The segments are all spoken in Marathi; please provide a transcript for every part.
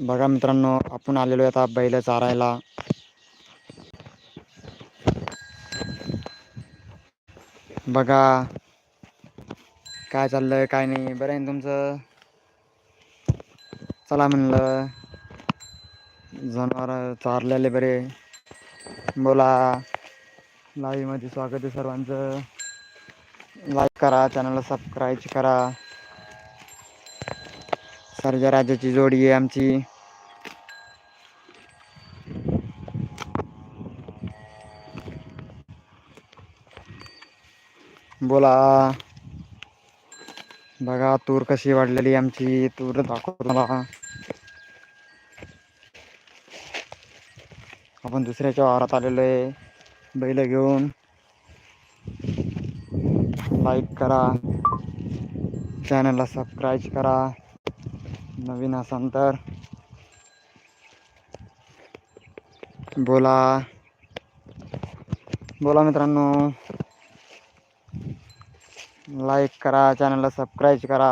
बघा मित्रांनो आपण आलेलो आहे आता बैल चारायला. बघा काय चाललंय काय नाही बरं आहे तुमचं? चला म्हणलं जनावर चारलेले बरे. बोला लाईव्हमध्ये स्वागत आहे सर्वांचं. लाईक करा चॅनलला सबस्क्राईब करा. सर्जा राजाची जोडी आहे आमची. बोला. बघा तूर कशी वाढलेली आमची. तूर दाखवतो मला आपण दुसऱ्याच्या वारात आलेलो आहे. बैल घेऊन. लाईक करा. चॅनलला सबस्क्राईब करा. नवीन असाल तर. बोला. बोला मित्रांनो. लाईक करा चॅनलला सबस्क्राईब करा.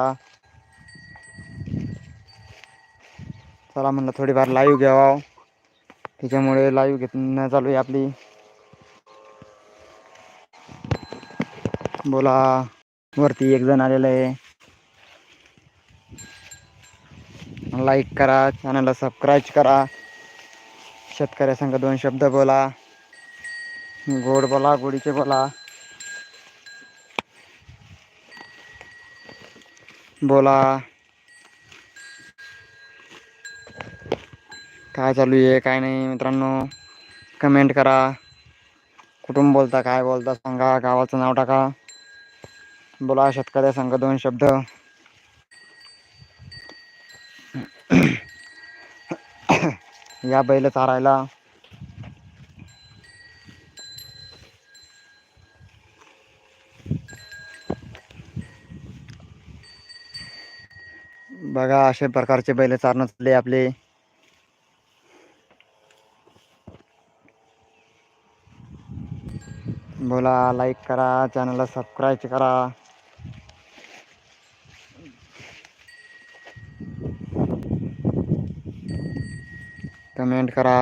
चला म्हणलं थोडीफार लाईव्ह घ्यावा. त्याच्यामुळे लाईव्ह घेणं चालू आहे आपली. बोला. वरती एक जण आलेलं आहे. लाईक करा चॅनलला सबस्क्राईब करा. शेतकऱ्यासंग दोन शब्द बोला. गोड बोला गोडीचे बोला. बोला. काय चालू आहे काय नाही मित्रांनो. कमेंट करा. कुठून बोलता काय बोलता सांगा गावाचं नाव टाका. बोला शेतकऱ्या संघ दोन शब्द. या बैल चारायला. बघा अशा प्रकारचे बैल चारणं चालले आपले. बोला लाईक करा चॅनलला सबस्क्राईब करा. कमेंट करा.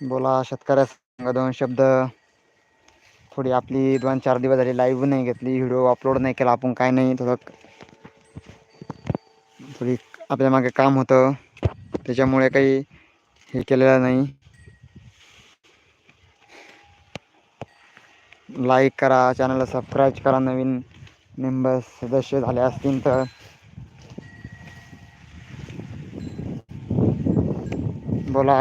बोला शेतकऱ्या दोन शब्द. थोडी आपली दोन चार दिवस झाली लाईव्ह नाही घेतली व्हिडिओ अपलोड नाही केला आपण काय नाही थोडं थोडी आपल्या मागे काम होतं. त्याच्यामुळे काही हे केलेलं नाही. लाईक करा चॅनलला सबस्क्राईब करा नवीन मेंबर सदस्य झाले असतील तर. बोला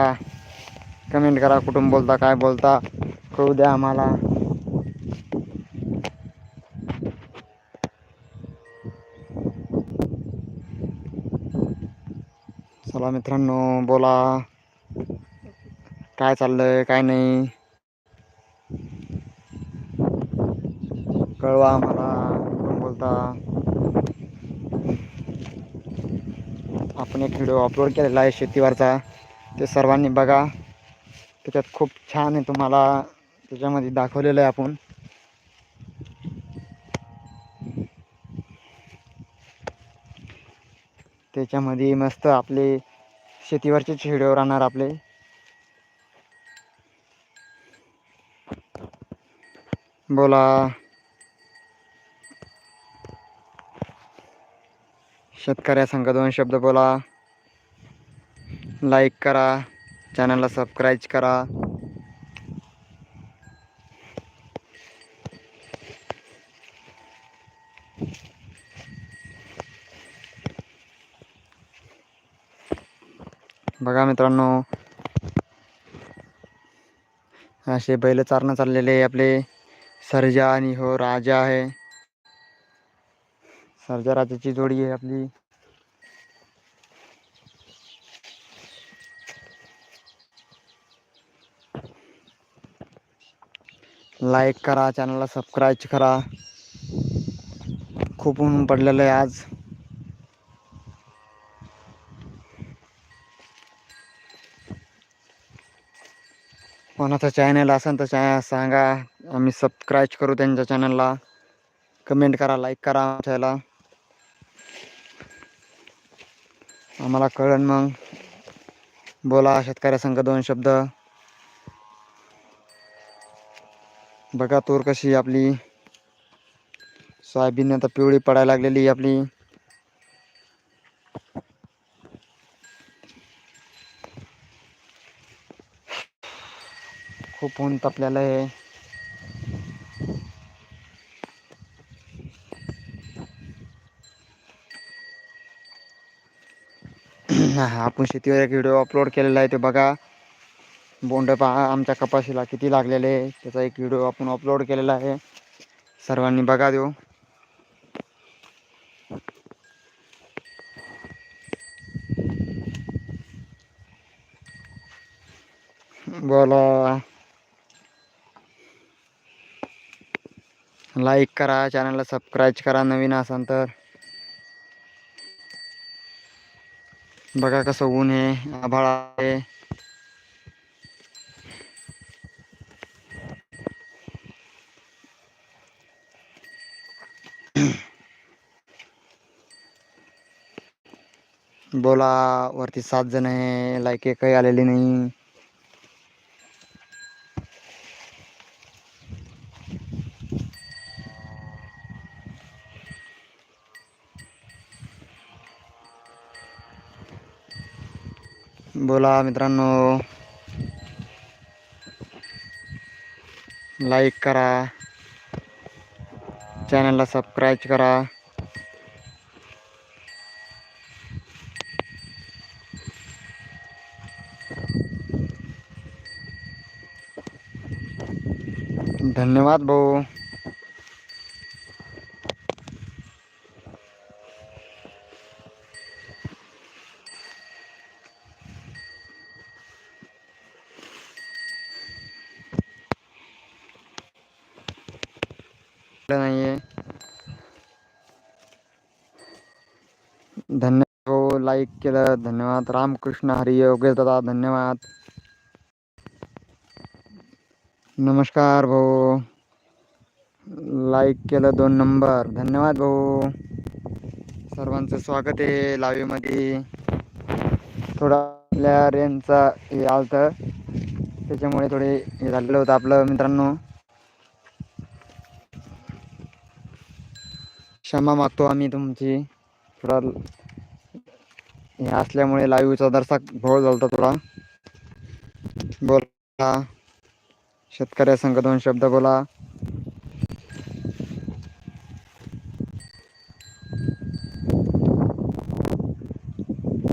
कमेंट करा कुठून बोलता काय बोलता कळू द्या आम्हाला. चला मित्रांनो बोला. काय चाललंय काय नाही? कळवा आम्हाला कोण बोलता? आपण एक व्हिडिओ अपलोड केलेला आहे शेतीवरचा. ते सर्वांनी बघा. त्याच्यात खूप छान आहे तुम्हाला. त्याच्यामध्ये दाखवलेलं आहे आपण. त्याच्यामध्ये मस्त आपले शेतीवरचेच व्हिडिओ राहणार आपले. बोला. शेतकऱ्या दोन शब्द बोला. लाईक करा. चॅनलला सबस्क्राईब करा. बघा मित्रांनो. असे बैल चारणं चाललेले आपले सर्जा आणि हो राजा आहे. सर्जा राजाची जोडी आहे आपली. लाईक करा चॅनलला सबस्क्राईब करा. खूप ऊन पडलेलं आहे आज. कोणाचं चॅनल असेल तर चॅ सांगा. आम्ही सबस्क्राईब करू त्यांच्या चॅनलला कमेंट करा लाईक करा आमच्याला. आम्हाला कळण मग. बोला शेतकऱ्यासंग दोन शब्द. बघा तूर कशी आपली. सोयाबीन आता पिवळी पडायला लागलेली आपली. खूप ऊन तापलेलं आहे. आपण शेतीवर एक व्हिडिओ अपलोड केलेला आहे ते बघा. बोंड पहा आमच्या कपाशीला किती लागलेले आहे त्याचा एक व्हिडिओ आपण अपलोड केलेला आहे. सर्वांनी बघा देऊ. बोला. लाईक करा चॅनलला सबस्क्राईब करा नवीन असाल तर. बघा कसं ऊन आहे आभाळ आहे बोला वरती सात जण आहे लाईक काही आलेली नाही। बोला मित्रांनो. लाईक करा. चॅनलला सबस्क्राईब करा. धन्यवाद भाऊ. नाहीये. धन्यवाद हो, भाऊ लाईक केलं. धन्यवाद. रामकृष्ण हरी योगेश दादा धन्यवाद. नमस्कार भाऊ. लाईक केलं दोन नंबर धन्यवाद भाऊ. सर्वांचं स्वागत आहे लाईव्हमध्ये थोडा आपल्या रेंजचा हे तर त्याच्यामुळे थोडे हे झालेलं होतं आपलं मित्रांनो. क्षमा मागतो आम्ही तुमची. थोडा हे असल्यामुळे लाईव्हचा दरसा भोळ झाला थोडा. बोला. शेतकऱ्या संघ दोन शब्द बोला.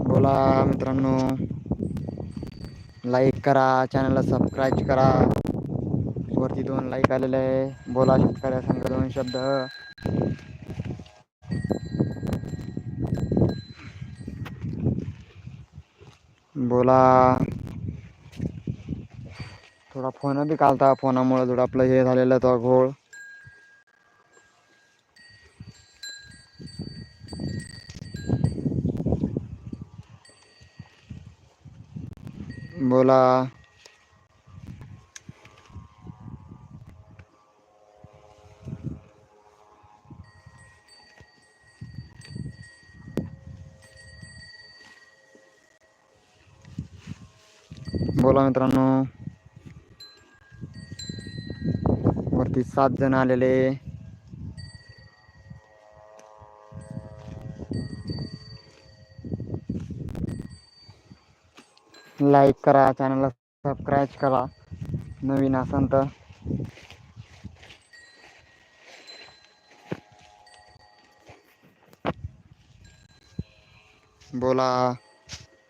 बोला मित्रांनो. लाईक करा चॅनलला सबस्क्राईब करा. वरती दोन लाईक आलेले आहे. बोला शेतकऱ्या संघ दोन शब्द. बोला. थोडा फोन बी कालता फोनामुळे थोडं आपलं हे झालेलं तो घोळ. बोला. बोला मित्रांनो. वरती सात जण आलेले. लाईक करा चॅनलला सबस्क्राईब करा. नवीन असाल तर. बोला.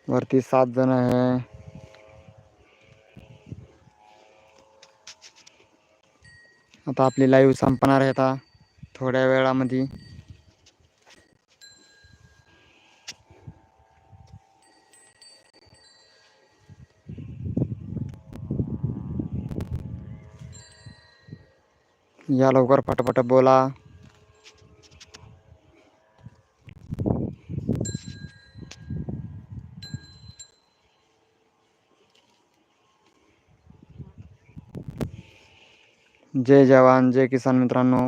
वरती सात जण आहे. आता आपली लाईव्ह संपणार आहे आता थोड्या वेळामध्ये. या लवकर पटापट बोला. जय जवान जय किसान मित्रांनो.